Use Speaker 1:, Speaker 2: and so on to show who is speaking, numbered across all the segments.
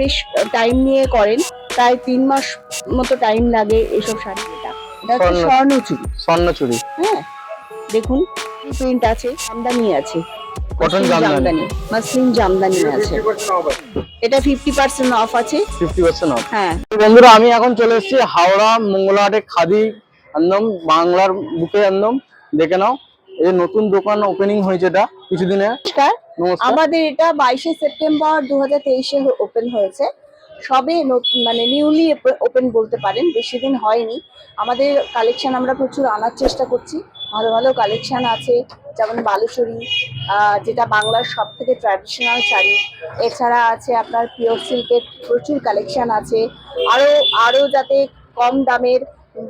Speaker 1: বেশ টাইম নিয়ে করেন। প্রায় তিন মাস মতো টাইম লাগে এইসব শাড়ি এটা এটা হচ্ছে স্বর্ণচুরি
Speaker 2: স্বর্ণচুরি
Speaker 1: হ্যাঁ দেখুন প্রিন্ট আছে জামদানি আছে।
Speaker 2: কটন জামদানি।
Speaker 1: মাসলিন জামদানি আছে। এটা ফিফটি পার্সেন্ট অফ আছে।
Speaker 2: ফিফটি পার্সেন্ট অফ
Speaker 1: হ্যাঁ।
Speaker 2: বন্ধুরা আমি এখন চলে এসেছি হাওড়া মঙ্গলাহাটে খাদি একদম বাংলার বুকে একদম দেখে নাও এই নতুন দোকান ওপেনিং হয়েছে এটা কিছুদিনে
Speaker 1: নমস্কার। আমাদের এটা বাইশে সেপ্টেম্বর দু হাজার তেইশে ওপেন হয়েছে। সবে মানে নিউলি ওপেন বলতে পারেন, বেশি দিন হয়নি। আমাদের কালেকশন আমরা প্রচুর আনার চেষ্টা করছি। ভালো ভালো কালেকশন আছে, যেমন বালুচরি যেটা বাংলার সব থেকে ট্র্যাডিশনাল শাড়ি। এছাড়া আছে আপনার পিওর সিল্কের প্রচুর কালেকশন আছে। আরও আরও যাতে কম দামের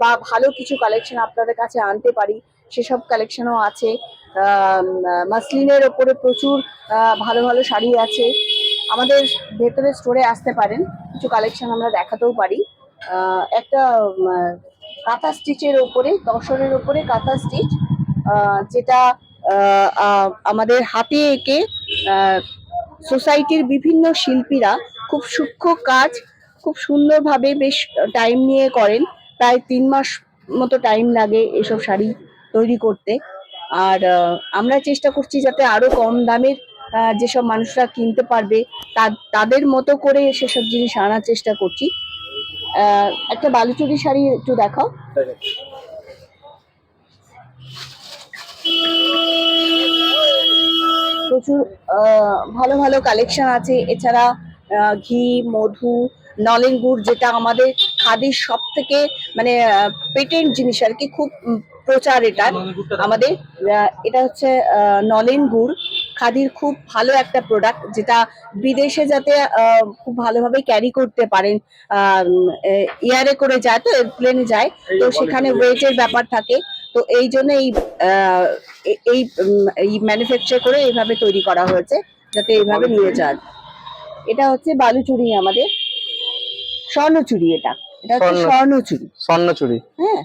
Speaker 1: বা ভালো কিছু কালেকশন আপনাদের কাছে আনতে পারি, সেসব কালেকশনও আছে। মাসলিনের ওপরে প্রচুর ভালো ভালো শাড়ি আছে। আমাদের ভেতরে স্টোরে আসতে পারেন। কিছু কালেকশন আমরা দেখাতেও পারি। একটা কাঁথা স্টিচের ওপরে, তসরের ওপরে কাঁথা স্টিচ যেটা আমাদের হাতে এঁকে সোসাইটির বিভিন্ন শিল্পীরা খুব সূক্ষ্ম কাজ, খুব সুন্দরভাবে বেশ টাইম নিয়ে করেন। প্রায় তিন মাস মতো টাইম লাগে এসব শাড়ি তৈরি করতে। আর আমরা চেষ্টা করছি যাতে আরও কম দামের যেসব মানুষরা কিনতে পারবে তাদের মতো করে সেসব জিনিস আনার চেষ্টা করছি। একটা বালুচুরি শাড়ি একটু দেখাও। প্রচুর ভালো ভালো কালেকশন আছে। এছাড়া ঘি, মধু, নলেন গুড়, যেটা আমাদের খাদির সব থেকে মানে পেটেন্ট জিনিস আর কি, খুব প্রচার এটার আমাদের এটা হচ্ছে নলেন গুড়। খাদির খুব ভালো একটা প্রোডাক্ট যেটা বিদেশে যাতে খুব ভালোভাবে ক্যারি করতে পারেন ইয়ারে করে যায় তো এরপ্লেনে যায়। তো সেখানে ওয়েটের ব্যাপার থাকে। তো এই জন্য এই এই ম্যানুফ্যাকচার করে এইভাবে তৈরি করা হয়েছে যাতে এইভাবে নিয়ে যান। এটা হচ্ছে বালুচুরি আমাদের। স্বর্ণচুরি এটা। এটা হচ্ছে
Speaker 2: স্বর্ণ-
Speaker 1: স্বর্ণচুরি।
Speaker 2: স্বর্ণচুরি।
Speaker 1: হ্যাঁ।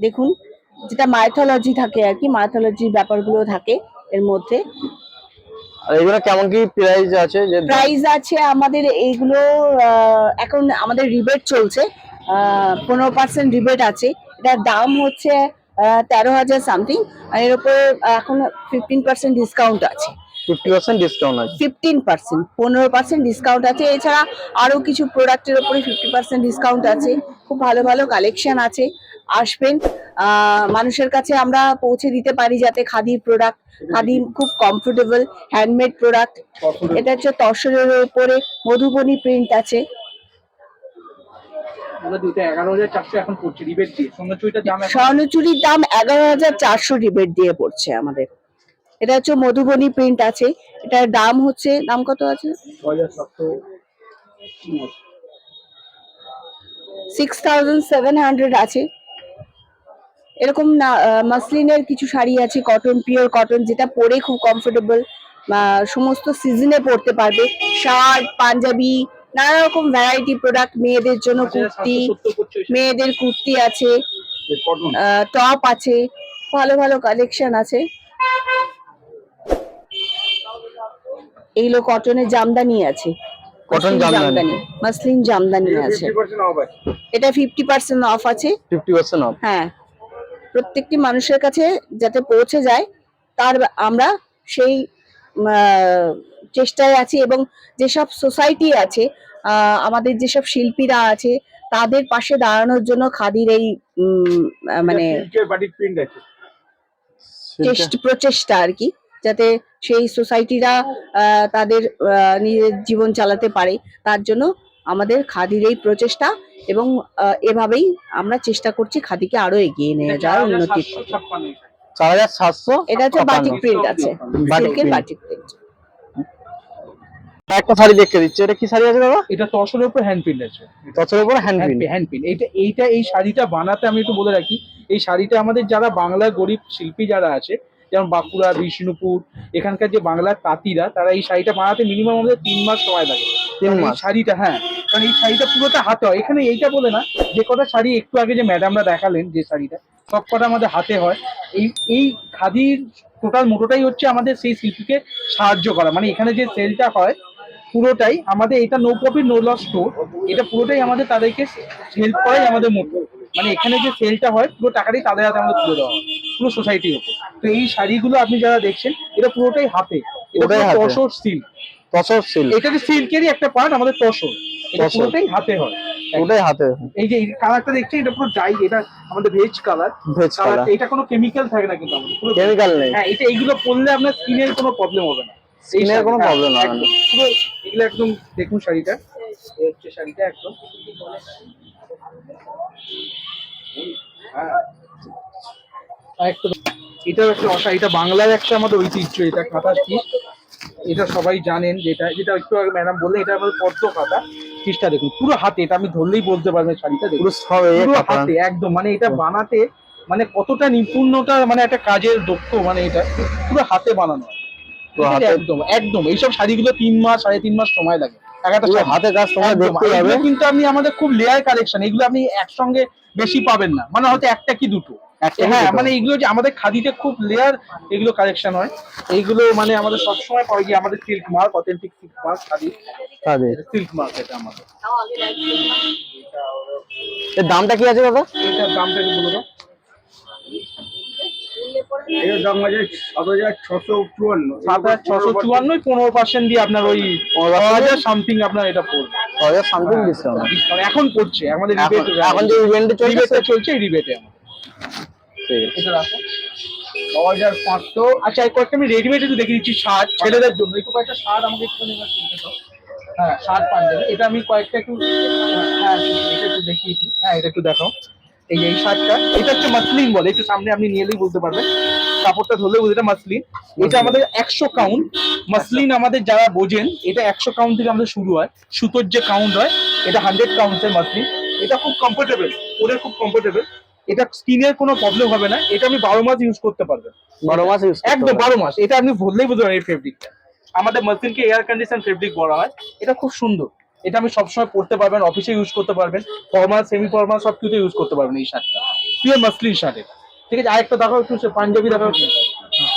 Speaker 1: দেখুন যেটা মাইথোলজি থাকে আর কি মাইথোলজির ব্যাপারগুলো থাকে এর মধ্যে।
Speaker 2: এগুলো কেমন কি প্রাইস আছে? যে
Speaker 1: প্রাইস আছে আমাদের এইগুলো এখন আমাদের রিবেট চলছে পনেরো পার্সেন্ট রিবেট আছে। এটার দাম হচ্ছে তেরো হাজার সামথিং আর এর উপরে এখন ফিফটিন পার্সেন্ট ডিসকাউন্ট আছে।
Speaker 2: ফিফটি পার্সেন্ট ডিসকাউন্ট আছে?
Speaker 1: ফিফটিন পার্সেন্ট পনেরো পার্সেন্ট ডিসকাউন্ট আছে। এছাড়া আরও কিছু প্রোডাক্টের উপরে ফিফটি পার্সেন্ট ডিসকাউন্ট আছে। খুব ভালো ভালো কালেকশন আছে। আসবেন। মানুষের কাছে আমরা পৌঁছে দিতে পারি যাতে খাদি প্রোডাক্ট খাদি খুব কমফোর্টেবল হ্যান্ডমেড প্রোডাক্ট এটা হচ্ছে তসরের উপরে মধুবনী প্রিন্ট আছে। স্বর্ণচুরির দাম এগারো হাজার চারশো রিবেট দিয়ে পড়ছে আমাদের। এটা হচ্ছে মধুবনী প্রিন্ট আছে। এটার দাম হচ্ছে দাম কত আছে? সিক্স থাউজেন্ড সেভেন হান্ড্রেড আছে। এরকম না মাসলিনের কিছু শাড়ি আছে কটন পিওর কটন যেটা পরে খুব কমফোর্টেবল সমস্ত সিজনে পরতে পারবে। শার্ট পাঞ্জাবি নানা রকম ভ্যারাইটি প্রোডাক্ট মেয়েদের জন্য কুর্তি মেয়েদের কুর্তি আছে
Speaker 3: কটন
Speaker 1: টপ আছে ভালো ভালো কালেকশন আছে। এইগুলো কটনের জামদানি আছে। মাসলিন
Speaker 2: জামদানি।
Speaker 1: মাসলিন জামদানি আছে। এটা ফিফটি পার্সেন্ট অফ আছে।
Speaker 2: ফিফটি পার্সেন্ট অফ
Speaker 1: হ্যাঁ। প্রত্যেকটি মানুষের কাছে যাতে পৌঁছে যায় তার আমরা সেই চেষ্টায় আছি এবং যেসব সোসাইটি আছে আমাদের যেসব শিল্পীরা আছে তাদের পাশে দাঁড়ানোর জন্য খাদির এই মানে প্রচেষ্টা আর কি যাতে সেই সোসাইটিরা তাদের নিজের জীবন চালাতে পারে তার জন্য আমাদের খাদির এই প্রচেষ্টা এবং আহ, এভাবেই আমরা চেষ্টা করছি খাদিকে আরও এগিয়ে নিয়ে যাওয়ার উন্নতি
Speaker 2: চার হাজার সাতশো
Speaker 1: এটা হচ্ছে বাটিক প্রিন্ট আছে। সিল্কের বাটিক প্রিন্ট
Speaker 2: একটা শাড়ি দেখতে দিচ্ছে। এটা কি শাড়ি আছে দাদা?
Speaker 3: এটা তসরের উপর হ্যান্ড প্রিন্ট আছে।
Speaker 2: তছরের উপর হ্যান্ড প্রিন্ট
Speaker 3: হ্যান্ড প্রিন্ট এইটা এইটা এই শাড়িটা বানাতে আমি একটু বলে রাখি এই শাড়িটা আমাদের যারা বাংলার গরিব শিল্পী যারা আছে যেমন বাঁকুড়া বিষ্ণুপুর এখানকার যে বাংলার তাঁতিরা তারা এই শাড়িটা বানাতে মিনিমাম আমাদের তিন মাস সময় লাগে।
Speaker 2: তিন
Speaker 3: এই
Speaker 2: মাস
Speaker 3: শাড়িটা হ্যাঁ কারণ এই শাড়িটা পুরোটা হাতে হয়। এখানে এইটা বলে না যে কটা শাড়ি একটু আগে যে ম্যাডামরা দেখালেন যে শাড়িটা সব কটা আমাদের হাতে হয়। এই এই খাদির টোটাল মোটোটাই হচ্ছে আমাদের সেই শিল্পীকে সাহায্য করা। মানে এখানে যে সেলটা হয় পুরোটাই আমাদের এটা no profit no loss store এটা পুরোটাই আমাদের তাদেরকে হেল্প করাই আমাদের মোটো। মানে এখানে যে সেলটা হয় পুরো টাকাটাই তাদের হাতে আমাদের তুলে দেওয়া হয় পুরো সোসাইটির উপর। তো এই শাড়িগুলো আপনি যারা দেখছেন এটা পুরোটাই হাতে। এটা। তসর সিল্ক
Speaker 2: তসর সিল
Speaker 3: এটা যে সিল্কেরই একটা পার্ট আমাদের তসর। এটা
Speaker 2: তসর।
Speaker 3: পুরোটাই হাতে হয়।
Speaker 2: ওটাই হাতে
Speaker 3: এই যে কালারটা দেখছেন এটা পুরো ডাই এটা আমাদের veg colour
Speaker 2: veg
Speaker 3: colour
Speaker 2: colour
Speaker 3: এটা কোনো কেমিক্যাল থাকে না কিন্তু আমাদের পুরো
Speaker 2: কেমিক্যাল নেই।
Speaker 3: হ্যাঁ এটা এইগুলো পরলে আপনার স্কিনের কোনো প্রবলেম হবে না।
Speaker 2: Skin এর কোনো problem হবে না।
Speaker 3: একদম। পুরো এগুলো একদম দেখুন শাড়িটা। এই হচ্ছে শাড়িটা একদম। হ্যাঁ। আর একটা এটাও একটা অসা এটা বাংলার একটা আমাদের ঐতিহ্য এটা কাঁথা স্টিচ এটা সবাই জানেন যেটা যেটা একটু আগে ম্যাডাম বললেন এটা আমাদের পদ্ম কাঁথা স্টিচটা দেখুন পুরো হাতে এটা আমি ধরলেই বলতে পারবেন শাড়িটা দেখুন।
Speaker 2: পুরো।
Speaker 3: হাতে একদম মানে এটা বানাতে মানে কতটা নিপুণতা মানে একটা কাজের দক্ষ মানে এটা পুরো হাতে বানানো একদম একদম। এইসব শাড়িগুলো তিন মাস সাড়ে তিন মাস সময় লাগে।
Speaker 2: হাতে কাজ। দেখতে
Speaker 3: আর কিন্তু আপনি আমাদের খুব লেয়ার কালেকশন এগুলো আপনি একসঙ্গে বেশি পাবেন না। মানে হয়তো একটা কি দুটো। হ্যাঁ মানে এগুলো যে আমাদের খাদিতে খুব লেয়ার এগুলো কালেকশন হয়। এইগুলো মানে আমাদের সবসময় পাওয়া যায় আমাদের silk mark authentic silk mark khadi
Speaker 2: তাদের
Speaker 3: সিল্ক মার্ক এটা আমাদের।
Speaker 2: এর দামটা কি আছে দাদা?
Speaker 3: এইটার দামটা একটু বলে দাও।
Speaker 4: এর দাম আছে সাত হাজার ছশো চুয়ান্ন।
Speaker 3: সাত হাজার ছশো চুয়ান্ন পনেরো পার্সেন্ট দিয়ে আপনার ওই ছ হাজার সামথিং আপনার এটা পড়বে।
Speaker 2: হাজার সামথিং ডিসকাউন্ট
Speaker 3: এখন পড়ছে আমাদের
Speaker 2: এখন এখন যে ইভেন্টে চলছে
Speaker 3: রিবেটটা চলছে রিবেটে এটা রাখো
Speaker 4: ছ হাজার পাঁচশো।
Speaker 3: আচ্ছা এই কয়েকটা আমি রেডিমেড একটু দেখে দিচ্ছি শার্ট ছেলেদের জন্য। একটু কয়েকটা শার্ট আমাকে একটু। হ্যাঁ শার্ট পাঞ্জাবি এটা আমি কয়েকটা একটু হ্যাঁ এটা একটু দেখিয়ে দিই। হ্যাঁ এটা একটু দেখাও। এই যে এই শার্টটা এটা হচ্ছে মাসলিন বলে। একটু সামনে আপনি নিয়ে এলেই বলতে পারবেন। কাপড়টা ধরলে এটা মাসলিন এটা আমাদের একশো কাউন্ট মাসলিন আমাদের যারা বোঝেন এটা একশো কাউন্ট থেকে আমাদের শুরু হয়। সুতোর যে কাউন্ট হয় এটা হান্ড্রেড কাউন্টের মাসলিন এটা খুব কমফোর্টেবল ওদের খুব কমফোর্টেবল এটা স্কিনের কোনো প্রবলেম হবে না। এটা আমি বারো মাস ইউজ করতে পারবেন।
Speaker 2: বারো মাস ইউজ
Speaker 3: একদম বারো মাস। এটা আপনি বললেই বুঝতে পারেন এই ফেব্রিকটা আমাদের মাসলিনকে এয়ার কন্ডিশন ফেব্রিক বলা হয়। এটা খুব সুন্দর। এটা আমি সবসময় পরতে পারবেন অফিসে ইউজ করতে পারবেন। ফর্মাল সেমি ফর্মাল সব কিছু ইউজ করতে পারবেন এই শার্টটা। পিওর মাসলিন শার্ট এটা ঠিক আছে আরেকটা দেখাও একটু পাঞ্জাবি দেখাও। হ্যাঁ।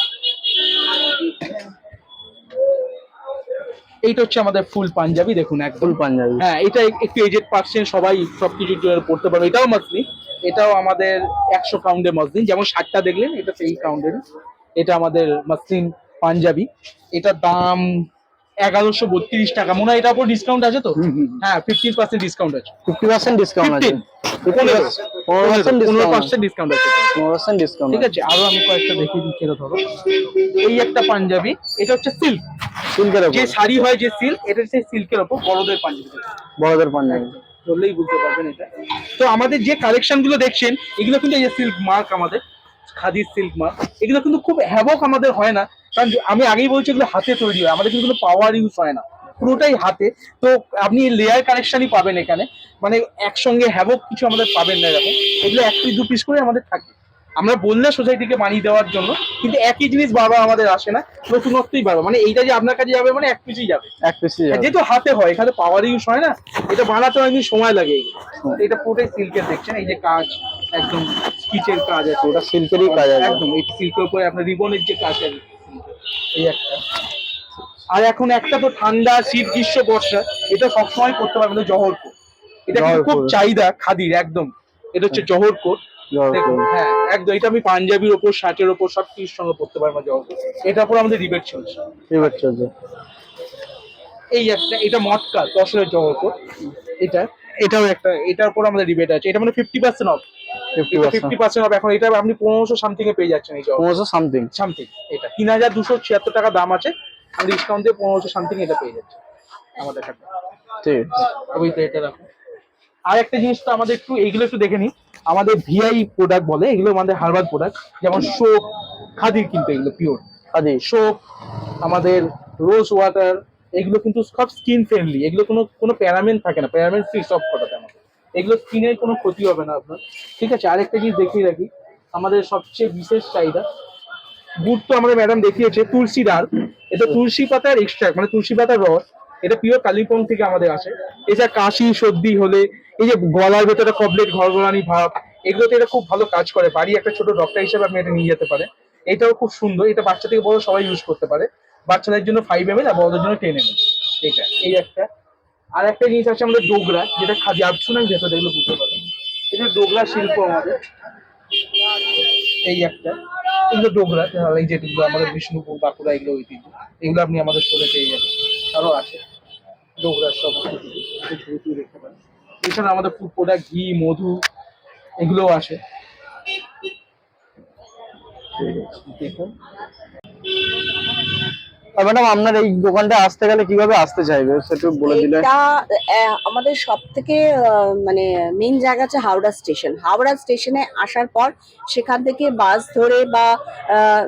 Speaker 3: এইটা হচ্ছে আমাদের ফুল পাঞ্জাবি দেখুন একদম।
Speaker 2: ফুল পাঞ্জাবি।
Speaker 3: হ্যাঁ এটা একটু এজেড পার্সেন্ট সবাই সবকিছু পড়তে পারবে। এটাও মাসলিন এটাও আমাদের একশো কাউন্টের মাসলিন। যেমন শার্টটা দেখলেন এটা সেই কাউন্টের এটা আমাদের মাসলিন পাঞ্জাবি। এটার দাম এগারোশো বত্রিশ টাকা। মনে হয় এটার উপর ডিসকাউন্ট আছে তো? হ্যাঁ ফিফটিন পার্সেন্ট ডিসকাউন্ট আছে।
Speaker 2: ফিফটি পার্সেন্ট ডিসকাউন্ট আছে।
Speaker 3: 15 পনেরো
Speaker 2: পনেরো পার্সেন্ট
Speaker 3: পনেরো
Speaker 2: ডিসকাউন্ট
Speaker 3: আছে।
Speaker 2: ডিসকাউন্ট
Speaker 3: ঠিক আছে আরও আমি কয়েকটা দেখিয়ে দিচ্ছি ধরো। এই একটা পাঞ্জাবি এটা হচ্ছে সিল্ক
Speaker 2: সিল্কের
Speaker 3: যে শাড়ি হয় যে সিল্ক এটা সেই সিল্কের ওপর বড়দের পাঞ্জাবি।
Speaker 2: বড়দের পাঞ্জাবি।
Speaker 3: বললেই বুঝতে পারবেন এটা। তো আমাদের যে কালেকশনগুলো দেখছেন, এগুলো কিন্তু এই যে সিল্ক মার্ক আমাদের, খাদির সিল্ক মার্ক এগুলো কিন্তু খুব হ্যাবক আমাদের হয় না। কারণ আমি আগেই বলছি এগুলো হাতে তৈরি হয়, আমাদের কিন্তু পাওয়ার ইউজ হয় না, পুরোটাই হাতে। তো আপনি লেয়ার কালেকশনই পাবেন এখানে মানে একসঙ্গে হ্যাবক কিছু আমাদের পাবেন না এরকম। এগুলো এক পিস দু পিস করে আমাদের থাকে। আমরা বললে সোসাইটিকে বানিয়ে দেওয়ার জন্য কিন্তু একই জিনিস বারবার আমাদের আসে না নতুনত্বই বারবার। মানে এইটা যে আপনার কাছে যাবে মানে এক পিসই যাবে।
Speaker 2: এক পিসি
Speaker 3: হ্যাঁ, যেহেতু হাতে হয় এখানে পাওয়ার ইউজ হয় না এটা বানাতে অনেকদিন সময় লাগে। এটা পুরোটাই সিল্কের দেখছেন এই যে কাজ একদম স্টিচের কাজ আছে।
Speaker 2: ওটা সিল্কেরই কাজ আছে।
Speaker 3: একদম এই সিল্কের উপরে আপনার রিবনের যে কাজ আছে। এই একটা। আর এখন একটা তো ঠান্ডা শীত গ্রীষ্ম বর্ষা এটা সবসময় করতে পারবেন তো জহর কোট এটা খুব চাহিদা খাদির একদম। এটা হচ্ছে জহর হ্যাঁ একদম এটা আমি পাঞ্জাবির ওপর শার্টের ওপর সব কিছুর সঙ্গে পড়তে পারব কোট এটার উপর আমাদের রিবেট চলছে।
Speaker 2: চলছে।
Speaker 3: এই একটা এটা মটকা দশের জহর কোট এটা এটাও একটা এটার উপর আমাদের রিবেট আছে। এটা মানে fifty percent off
Speaker 2: fifty percent
Speaker 3: off এখন এটা আপনি পনেরোশো সামথিং এ পেয়ে যাচ্ছেন এই
Speaker 2: পনেরোশো সামথিং
Speaker 3: সামথিং এটা। তিন হাজার দুশো ছিয়াত্তর টাকা দাম আছে। আমি ডিসকাউন্ট দিয়ে পনেরোশো সামথিং এটা পেয়ে যাচ্ছি আমাদের কাছে।
Speaker 2: ঠিক আছে।
Speaker 3: এটা রাখো আর একটা জিনিস তো আমাদের একটু এইগুলো একটু দেখে নিই। আমাদের ভিআই প্রোডাক্ট বলে, এগুলো আমাদের হার্বাল প্রোডাক্ট যেমন সোপ খাদির কিন্তু এগুলো পিওর
Speaker 2: আদি
Speaker 3: সোপ আমাদের রোজ ওয়াটার এগুলো কিন্তু সব স্কিন ফ্রেন্ডলি এগুলো কোনো কোনো প্যারামেন থাকে না প্যারামেন ফ্রি সব কটাতে আমাদের। এগুলো স্কিনের কোনো ক্ষতি হবে না আপনার। ঠিক আছে, আরেকটা জিনিস দেখিয়ে রাখি, আমাদের সবচেয়ে বিশেষ চাহিদা। গুড় তো আমাদের ম্যাডাম দেখিয়েছে, তুলসী ডাল, এটা তুলসী পাতার এক্সট্রাক্ট মানে তুলসী পাতার রস, এটা পিওর কালিম্পং থেকে আমাদের আসে। এছাড়া কাশি, সর্দি হলে এই যে গলার ভেতরে কবলেট ঘরগলানি ভাব, এগুলোতে এটা খুব ভালো কাজ করে। বাড়ি একটা ছোট ডক্টর হিসেবে আপনি এটা নিয়ে যেতে পারেন। এটাও খুব সুন্দর। এটা বাচ্চা থেকে বড় সবাই ইউজ করতে পারে। বাচ্চাদের জন্য ফাইভ এম এল আর বড়দের জন্য টেন এম এল এটা, এই একটা। আর একটা জিনিস আছে আমাদের ডোগরা, যেটা খাদি না ভেতরে দেখলে বুঝতে পারবেন এটা ডোগরা শিল্প আমাদের। এই একটা। এগুলো ডোগরা এই যেগুলো আমাদের বিষ্ণুপুর, বাঁকুড়া, এগুলো ঐতিহ্য। এগুলো আপনি আমাদের স্টোরে পেয়ে যাবেন। আরও আছে। ডোগরা সব দেখতে পারেন এছাড়া আমাদের ফুড প্রোডাক্ট ঘি মধু এগুলোও আসে। দেখুন।
Speaker 2: ম্যাডাম আপনার এই দোকানটা আসতে গেলে কীভাবে আসতে চাইবে? সেটা বলে দিলে।
Speaker 1: এটা আমাদের সব থেকে মানে মেইন জায়গা হচ্ছে হাওড়া স্টেশন হাওড়া স্টেশনে আসার পর সেখান থেকে বাস ধরে বা আহ,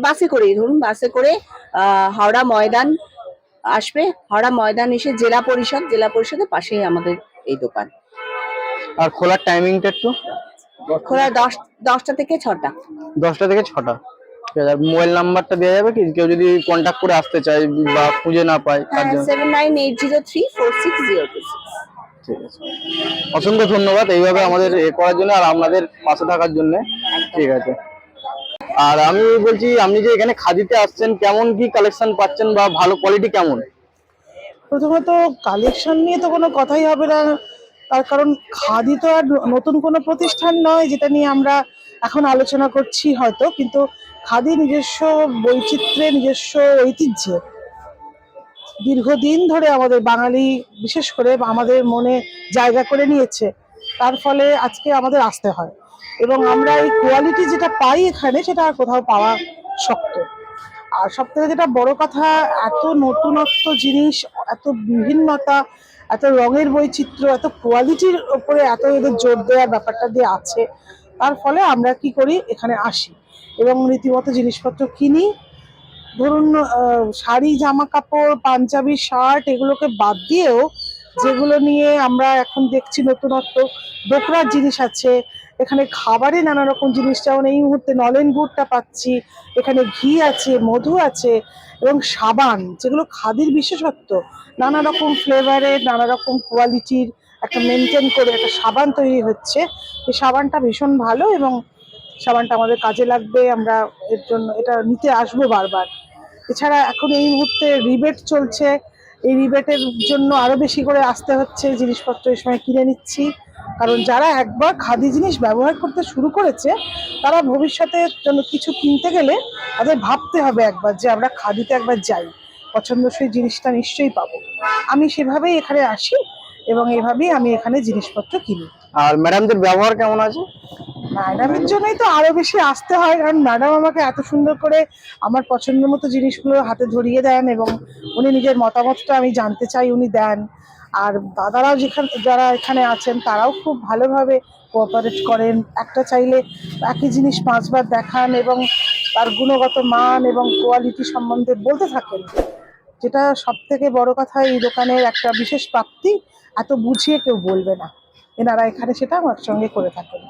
Speaker 1: বাসে করেই ধরুন বাসে করে আহ, হাওড়া ময়দান আসবে। হাওড়া ময়দান এসে জেলা পরিষদ জেলা পরিষদের পাশেই আমাদের এই দোকান।
Speaker 2: আর খোলার টাইমিংটা একটু?
Speaker 1: খোলা দশ দশটা থেকে ছটা।
Speaker 2: দশটা থেকে ছটা। ঠিক আছে মোবাইল নাম্বারটা দেওয়া যাবে কি? কেউ যদি কন্ট্যাক্ট করে আসতে চায় বা খুঁজে না পায় তার জন্য।
Speaker 1: Seven nine eight zero three four six zero two six
Speaker 2: ঠিক আছে। অসংখ্য ধন্যবাদ এইভাবে আমাদের এ করার জন্য আর আপনাদের পাশে থাকার জন্য। ঠিক আছে। আর আমি বলছি আপনি যে এখানে খাদিতে আসছেন কেমন কি কালেকশন পাচ্ছেন বা ভালো কোয়ালিটি কেমন?
Speaker 5: প্রথমত কালেকশন নিয়ে তো কোনো কথাই হবে না। তার কারণ খাদি তো আর নতুন কোনো প্রতিষ্ঠান নয়, যেটা নিয়ে আমরা এখন আলোচনা করছি হয়তো, কিন্তু খাদি নিজস্ব বৈচিত্র্যে, নিজস্ব ঐতিহ্যে দীর্ঘদিন ধরে আমাদের বাঙালি, বিশেষ করে আমাদের মনে জায়গা করে নিয়েছে। তার ফলে আজকে আমাদের আসতে হয়। এবং আমরা এই কোয়ালিটি যেটা পাই এখানে, সেটা আর কোথাও পাওয়া শক্ত। আর সব থেকে যেটা বড় কথা, এত নতুনত্ব জিনিস, এত বিভিন্নতা, এত রঙের বৈচিত্র্য, এত কোয়ালিটির ওপরে এত এদের জোর দেওয়ার ব্যাপারটা দিয়ে আছে, তার ফলে আমরা কি করি, এখানে আসি। এবং রীতিমতো জিনিসপত্র কিনি। ধরুন শাড়ি জামা কাপড় পাঞ্জাবি শার্ট এগুলোকে বাদ দিয়েও যেগুলো নিয়ে আমরা এখন দেখছি নতুনত্ব, দোকরার জিনিস আছে এখানে খাবারে নানা রকম জিনিস, যেমন এই মুহূর্তে নলেন গুড়টা পাচ্ছি, এখানে ঘি আছে, মধু আছে এবং সাবান, যেগুলো খাদির বিশেষত্ব। নানা রকম ফ্লেভারের নানা রকম কোয়ালিটির একটা মেনটেন করে একটা সাবান তৈরি হচ্ছে। এই সাবানটা ভীষণ ভালো এবং সাবানটা আমাদের কাজে লাগবে, আমরা এর জন্য এটা নিতে আসব বারবার। এছাড়া এখন এই মুহূর্তে রিবেট চলছে। এই রিবেটের জন্য আরও বেশি করে আসতে হচ্ছে, জিনিসপত্র এই সময় কিনে নিচ্ছি। কারণ যারা একবার খাদি জিনিস ব্যবহার করতে শুরু করেছে তারা ভবিষ্যতে জন্য কিছু কিনতে গেলে তাদের ভাবতে হবে একবার যে আমরা খাদিতে একবার যাই। পছন্দসই জিনিসটা নিশ্চয়ই পাবো। আমি সেভাবেই এখানে আসি এবং এভাবেই আমি এখানে জিনিসপত্র কিনি।
Speaker 2: আর ম্যাডামদের ব্যবহার কেমন আছে?
Speaker 5: ম্যাডামের জন্যই তো আরও বেশি আসতে হয় কারণ ম্যাডাম আমাকে এত সুন্দর করে আমার পছন্দ মতো জিনিসগুলো হাতে ধরিয়ে দেন এবং উনি নিজের মতামতটা আমি জানতে চাই উনি দেন। আর দাদারাও যেখানে যারা এখানে আছেন তারাও খুব ভালোভাবে কোঅপারেট করেন। একটা চাইলে একই জিনিস পাঁচবার দেখান এবং তার গুণগত মান এবং কোয়ালিটি সম্বন্ধে বলতে থাকেন। যেটা সব থেকে বড় কথা এই দোকানের একটা বিশেষ প্রাপ্তি এত বুঝিয়ে কেউ বলবে না। এনারা এখানে সেটা আমার সঙ্গে করে থাকেন।